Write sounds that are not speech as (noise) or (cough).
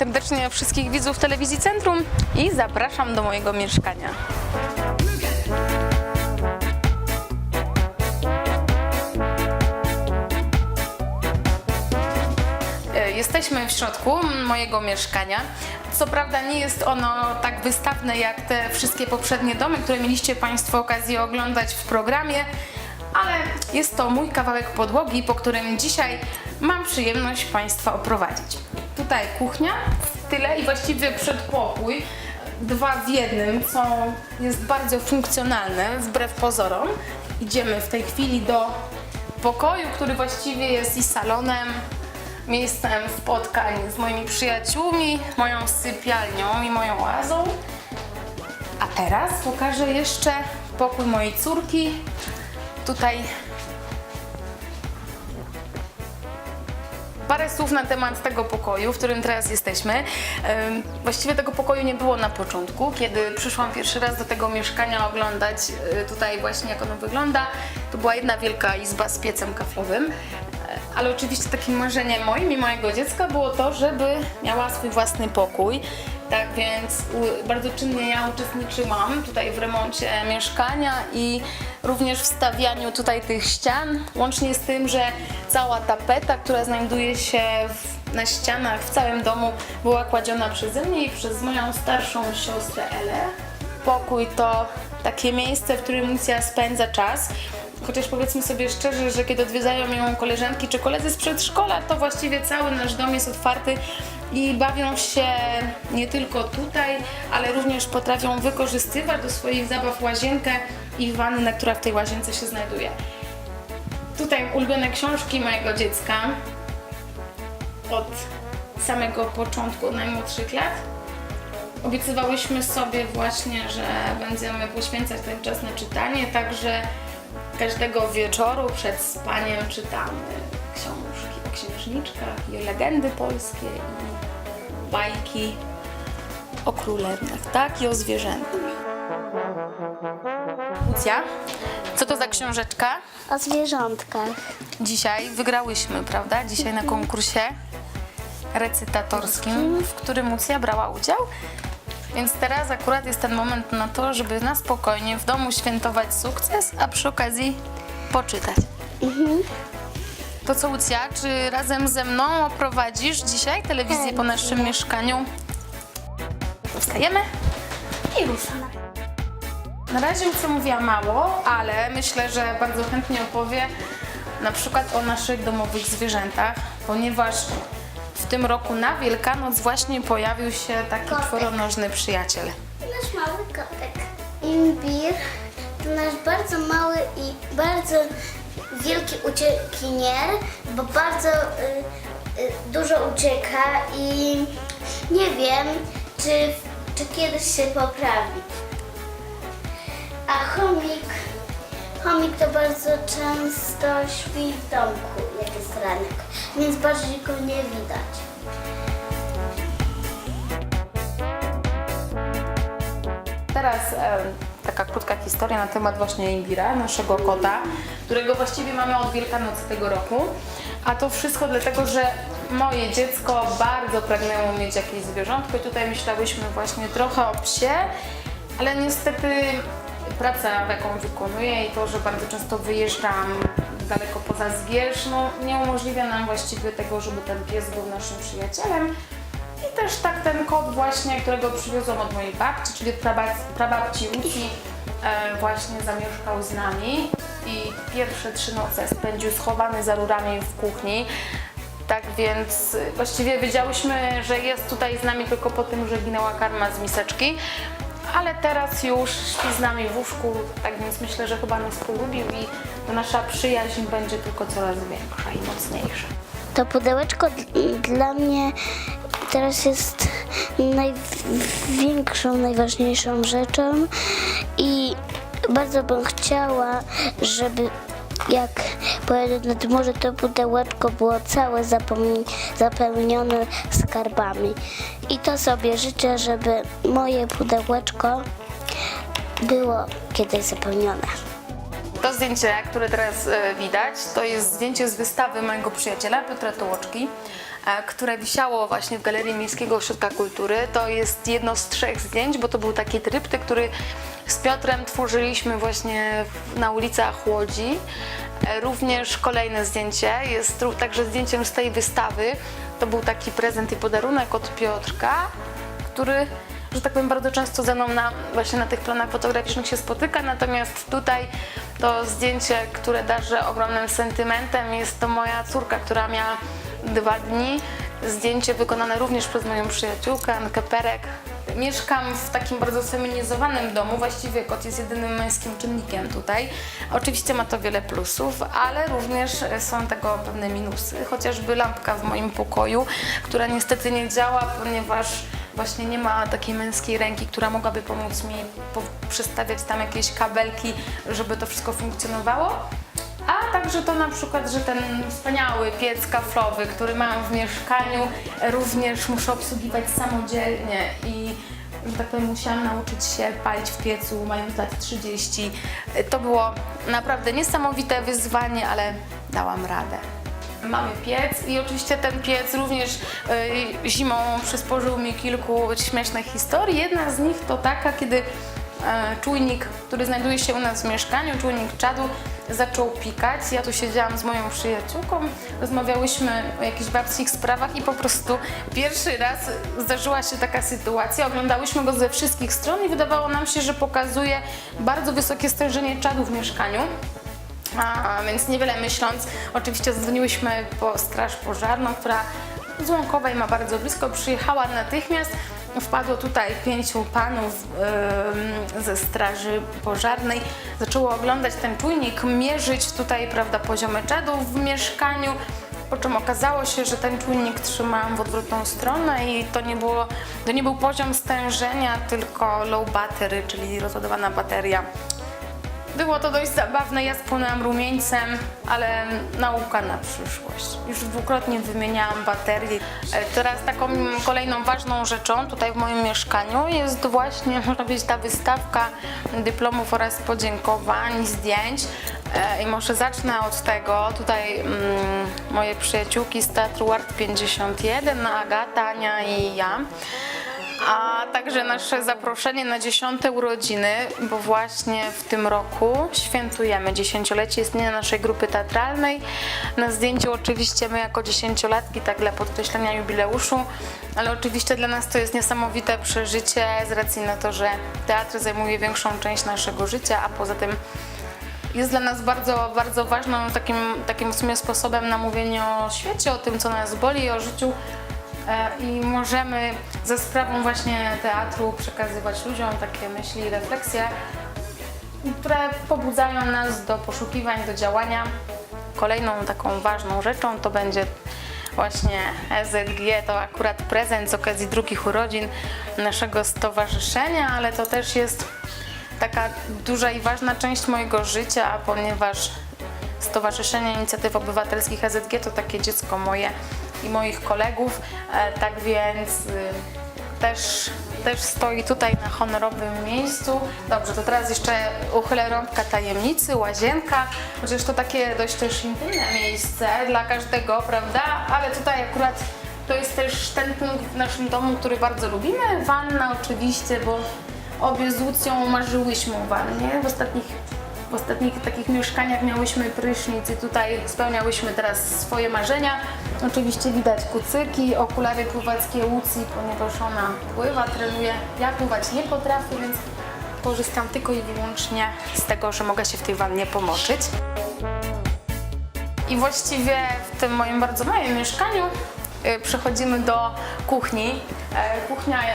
serdecznie wszystkich widzów telewizji Centrum i zapraszam do mojego mieszkania. E, Jesteśmy w środku mojego mieszkania. Co prawda nie jest ono tak wystawne jak te wszystkie poprzednie domy, które mieliście Państwo okazję oglądać w programie, ale jest to mój kawałek podłogi, po którym dzisiaj mam przyjemność Państwa oprowadzić. Tutaj kuchnia w tyle i właściwie przedpokój, dwa w jednym, co jest bardzo funkcjonalne wbrew pozorom. Idziemy w tej chwili do pokoju, który właściwie jest i salonem, miejscem spotkań z moimi przyjaciółmi, moją sypialnią i moją oazą. A teraz pokażę jeszcze pokój mojej córki. Tutaj Parę słów na temat tego pokoju, w którym teraz jesteśmy. Właściwie tego pokoju nie było na początku, kiedy przyszłam pierwszy raz do tego mieszkania oglądać y, tutaj właśnie jak ono wygląda. To była jedna wielka izba z piecem kaflowym. Ale oczywiście takim marzeniem moim i mojego dziecka było to, żeby miała swój własny pokój. Tak więc bardzo czynnie ja uczestniczyłam tutaj w remoncie mieszkania i również w stawianiu tutaj tych ścian, łącznie z tym, że cała tapeta, która znajduje się w, na ścianach w całym domu była kładziona przeze mnie i przez moją starszą siostrę Elę. Pokój to takie miejsce, w którym Lucja spędza czas. Chociaż powiedzmy sobie szczerze, że kiedy odwiedzają ją koleżanki czy koledzy z przedszkola, to właściwie cały nasz dom jest otwarty i bawią się nie tylko tutaj, ale również potrafią wykorzystywać do swoich zabaw łazienkę i wannę, która w tej łazience się znajduje. Tutaj ulubione książki mojego dziecka od samego początku, od najmłodszych lat. Obiecywałyśmy sobie właśnie, że będziemy poświęcać ten czas na czytanie, także każdego wieczoru przed spaniem czytamy książki o księżniczkach i o legendy polskie i bajki o królewnach, tak? I o zwierzętach. Lucja, co to za książeczka? O zwierzątkach. Dzisiaj wygrałyśmy, prawda? Dzisiaj na konkursie recytatorskim, w którym Lucja brała udział. Więc teraz akurat jest ten moment na to, żeby na spokojnie w domu świętować sukces, a przy okazji poczytać. To co, Lucja, czy razem ze mną oprowadzisz dzisiaj telewizję po naszym mieszkaniu? Wstajemy i ruszamy. Na razie Lucja mówiła mało, ale myślę, że bardzo chętnie opowie na przykład o naszych domowych zwierzętach, ponieważ w tym roku na Wielkanoc właśnie pojawił się taki Kotek. czworonożny przyjaciel. Nasz mały kotek. Imbir to nasz bardzo mały i bardzo wielki uciekinier, bo bardzo y, y, dużo ucieka i nie wiem, czy, czy kiedyś się poprawi. A chomik, chomik to bardzo często śpi w domku, jak jest ranek, więc bardziej go nie widać. Teraz e, taka krótka historia na temat właśnie Imbira, naszego kota, którego właściwie mamy od Wielkanocy tego roku. A to wszystko dlatego, że moje dziecko bardzo pragnęło mieć jakieś zwierzątko i tutaj myślałyśmy właśnie trochę o psie, ale niestety praca, jaką wykonuję i to, że bardzo często wyjeżdżam daleko poza Zgierz, no, nie umożliwia nam właściwie tego, żeby ten pies był naszym przyjacielem. I też tak ten kot właśnie, którego przywiozłam od mojej babci, czyli od prabab- prababci Lucji, e, właśnie zamieszkał z nami i pierwsze trzy noce spędził schowany za rurami w kuchni. Tak więc właściwie wiedziałyśmy, że jest tutaj z nami tylko po tym, że ginęła karma z miseczki, ale teraz już śpi z nami w łóżku, tak więc myślę, że chyba nas polubił i nasza przyjaźń będzie tylko coraz większa i mocniejsza. To pudełeczko dla mnie teraz jest największą, najważniejszą rzeczą i bardzo bym chciała, żeby jak pojadę nad morze, to pudełeczko było całe zapełnione skarbami. I to sobie życzę, żeby moje pudełeczko było kiedyś zapełnione. To zdjęcie, które teraz e, widać, to jest zdjęcie z wystawy mojego przyjaciela Piotra Tołoczki. e, które wisiało właśnie w Galerii Miejskiego Ośrodka Kultury. To jest jedno z trzech zdjęć, bo to był taki tryptyk, który z Piotrem tworzyliśmy właśnie na ulicach Łodzi. E, Również kolejne zdjęcie jest także zdjęciem z tej wystawy. To był taki prezent i podarunek od Piotrka, który, że tak powiem, bardzo często ze mną na, właśnie na tych planach fotograficznych się spotyka. Natomiast tutaj to zdjęcie, które darzę ogromnym sentymentem, jest to moja córka, która miała dwa dni. Zdjęcie wykonane również przez moją przyjaciółkę, Ankę Perek. Mieszkam w takim bardzo feminizowanym domu, właściwie kot jest jedynym męskim czynnikiem tutaj. Oczywiście ma to wiele plusów, ale również są tego pewne minusy, chociażby lampka w moim pokoju, która niestety nie działa, ponieważ właśnie nie ma takiej męskiej ręki, która mogłaby pomóc mi przestawiać tam jakieś kabelki, żeby to wszystko funkcjonowało. Także to na przykład, że ten wspaniały piec kaflowy, który mam w mieszkaniu, również muszę obsługiwać samodzielnie i że tak powiem, musiałam nauczyć się palić w piecu, mając lat 30. To było naprawdę niesamowite wyzwanie, ale dałam radę. Mamy piec i oczywiście ten piec również y, zimą przysporzył mi kilku śmiesznych historii. Jedna z nich to taka, kiedy czujnik, który znajduje się u nas w mieszkaniu, czujnik czadu, zaczął pikać. Ja tu siedziałam z moją przyjaciółką, rozmawiałyśmy o jakichś babskich sprawach i po prostu pierwszy raz zdarzyła się taka sytuacja. Oglądałyśmy go ze wszystkich stron i wydawało nam się, że pokazuje bardzo wysokie stężenie czadu w mieszkaniu. A, więc niewiele myśląc, oczywiście zadzwoniłyśmy po straż pożarną, która z Łąkowej ma bardzo blisko, przyjechała natychmiast. Wpadło tutaj pięciu panów ze straży pożarnej, zaczęło oglądać ten czujnik, mierzyć tutaj prawda, poziomy czadu w mieszkaniu. Po czym okazało się, że ten czujnik trzymałam w odwrotną stronę i to nie, było, to nie był poziom stężenia, tylko low battery, czyli rozładowana bateria. Było to dość zabawne, ja spłonęłam rumieńcem, ale nauka na przyszłość. Już dwukrotnie wymieniałam baterie. E, Teraz taką kolejną ważną rzeczą tutaj w moim mieszkaniu jest właśnie, (laughs) można powiedzieć, ta wystawka dyplomów oraz podziękowań, zdjęć. E, I może zacznę od tego. Tutaj mm, moje przyjaciółki z Teatru Ward 51, Agata, Ania i ja. A także nasze zaproszenie na dziesiąte urodziny, bo właśnie w tym roku świętujemy dziesięciolecie istnienia naszej grupy teatralnej. Na zdjęciu oczywiście my jako dziesięciolatki, tak dla podkreślenia jubileuszu, ale oczywiście dla nas to jest niesamowite przeżycie z racji na to, że teatr zajmuje większą część naszego życia, a poza tym jest dla nas bardzo, bardzo ważną takim, takim w sumie sposobem na mówienie o świecie, o tym, co nas boli, o życiu E, i możemy ze sprawą właśnie teatru przekazywać ludziom takie myśli i refleksje, które pobudzają nas do poszukiwań, do działania. Kolejną taką ważną rzeczą to będzie właśnie EZG, to akurat prezent z okazji drugich urodzin naszego stowarzyszenia, ale to też jest taka duża i ważna część mojego życia, ponieważ Stowarzyszenie Inicjatyw Obywatelskich EZG to takie dziecko moje i moich kolegów, e, tak więc y, też, też stoi tutaj na honorowym miejscu. Dobrze, to teraz jeszcze uchylę rąbka tajemnicy, łazienka, chociaż to takie dość też intymne miejsce dla każdego, prawda? Ale tutaj akurat to jest też ten punkt w naszym domu, który bardzo lubimy. Wanna oczywiście, bo obie z Łucją marzyłyśmy o wannie w ostatnich w ostatnich takich mieszkaniach miałyśmy prysznic i tutaj spełniałyśmy teraz swoje marzenia. Oczywiście widać kucyki, okulary pływackie Łucji, ponieważ ona pływa, trenuje. Ja pływać nie potrafię, więc korzystam tylko i wyłącznie z tego, że mogę się w tej wannie pomoczyć. I właściwie w tym moim bardzo małym mieszkaniu y, przechodzimy do kuchni. E, Kuchnia